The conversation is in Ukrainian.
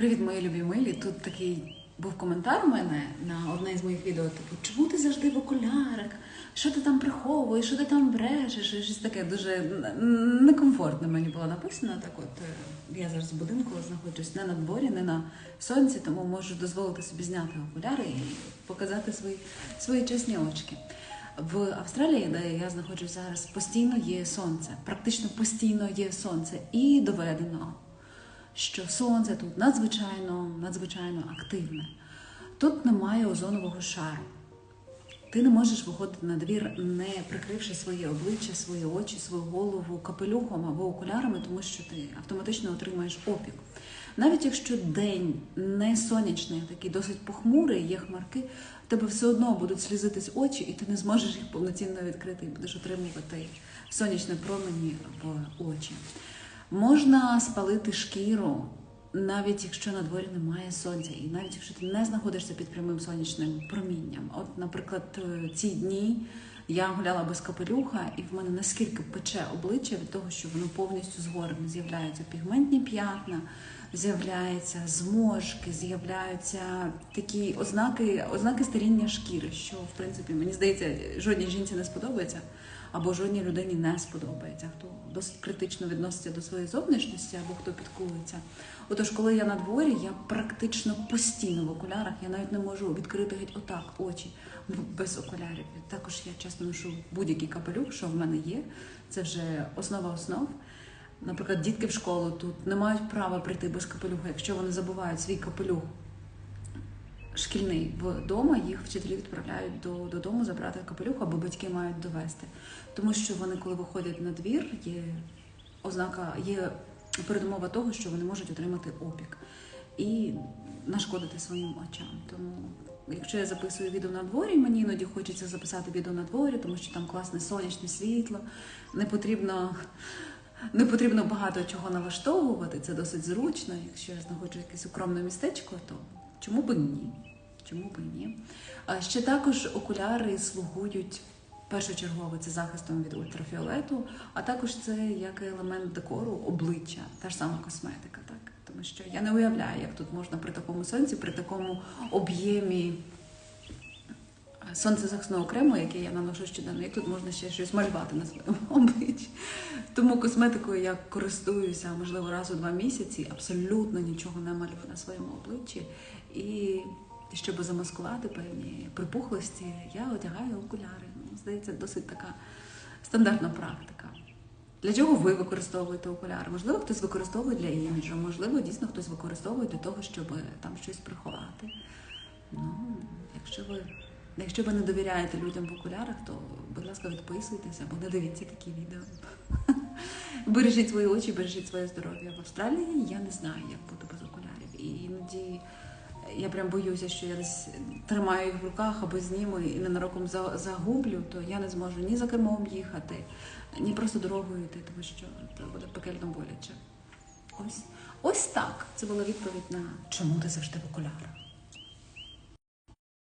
Привіт, мої любі милі. Тут такий був коментар у мене на одне з моїх відео. Типу, чому ти завжди в окулярах? Що ти там приховуєш, що ти там брешеш? Щось таке дуже некомфортно мені було написано. Так от е, я зараз в будинку знаходжусь не на дворі, не на сонці, тому можу дозволити собі зняти окуляри і показати свої, свої чесні очки. В Австралії, де я знаходжусь зараз, постійно є сонце, практично постійно є сонце, і доведено, що сонце тут надзвичайно, надзвичайно активне. Тут немає озонового шару. Ти не можеш виходити на двір, не прикривши своє обличчя, свої очі, свою голову капелюхом або окулярами, тому що ти автоматично отримаєш опік. Навіть якщо день не сонячний, а такий досить похмурий, є хмарки, тебе все одно будуть слізитись очі, і ти не зможеш їх повноцінно відкрити і будеш отримувати сонячні промені в очі. Можна спалити шкіру, навіть якщо на дворі немає сонця, і навіть якщо ти не знаходишся під прямим сонячним промінням. От, наприклад, е, ці дні я гуляла без капелюха, і в мене наскільки пече обличчя від того, що воно повністю згорене. З'являються пігментні п'ятна, з'являються зможки, з'являються такі ознаки, ознаки старіння шкіри, що в принципі мені здається, жодній жінці не сподобається або жодній людині не сподобається, хто досить критично відноситься до своєї зовнішності або хто підкується. Отож, коли я на дворі, я практично постійно в окулярах, я навіть не можу відкрити геть отак очі без окулярів. Також я часто ношу будь-який капелюх, що в мене є. Це вже основа основ. Наприклад, дітки в школу тут не мають права прийти без капелюха. Якщо вони забувають свій капелюх шкільний вдома, їх вчителі відправляють до, додому забрати капелюх, або батьки мають довести. Тому що вони, коли виходять на двір, є ознака, є передумова того, що вони можуть отримати опік і нашкодити своїм очам. Тому, якщо я записую відео на дворі, мені іноді хочеться записати відео на дворі, тому що там класне сонячне світло, не потрібно. Не потрібно багато чого налаштовувати, це досить зручно. Якщо я знаходжу якесь укромне містечко, то чому б ні? Чому б ні? А ще також окуляри слугують першочергово це захистом від ультрафіолету, а також це як елемент декору обличчя, та ж сама косметика? Тому що я не уявляю, як тут можна при такому сонці, при такому об'ємі сонцезахисного крему, який я наношу щоденно, як тут можна ще щось малювати на своєму обличчі. Тому косметикою я користуюся, можливо, раз у два місяці, абсолютно нічого не малюю на своєму обличчі. І щоб замаскувати певні припухлості, я одягаю окуляри. Здається, досить така стандартна практика. Для чого ви використовуєте окуляри? Можливо, хтось використовує для іміджу, можливо, дійсно хтось використовує для того, щоб там щось приховати. Ну, якщо ви, якщо ви не довіряєте людям в окулярах, то, будь ласка, відписуйтеся або не дивіться такі відео. Бережіть свої очі, бережіть своє здоров'я. В Австралії я не знаю, як бути без окулярів. І іноді я прям боюся, що я десь тримаю їх в руках або зніму і ненароком за- загублю, то я не зможу ні за кермом їхати, ні просто дорогою йти, тому що це буде пекельно боляче. Ось, ось так. Це була відповідь на чому ти завжди в окулярах.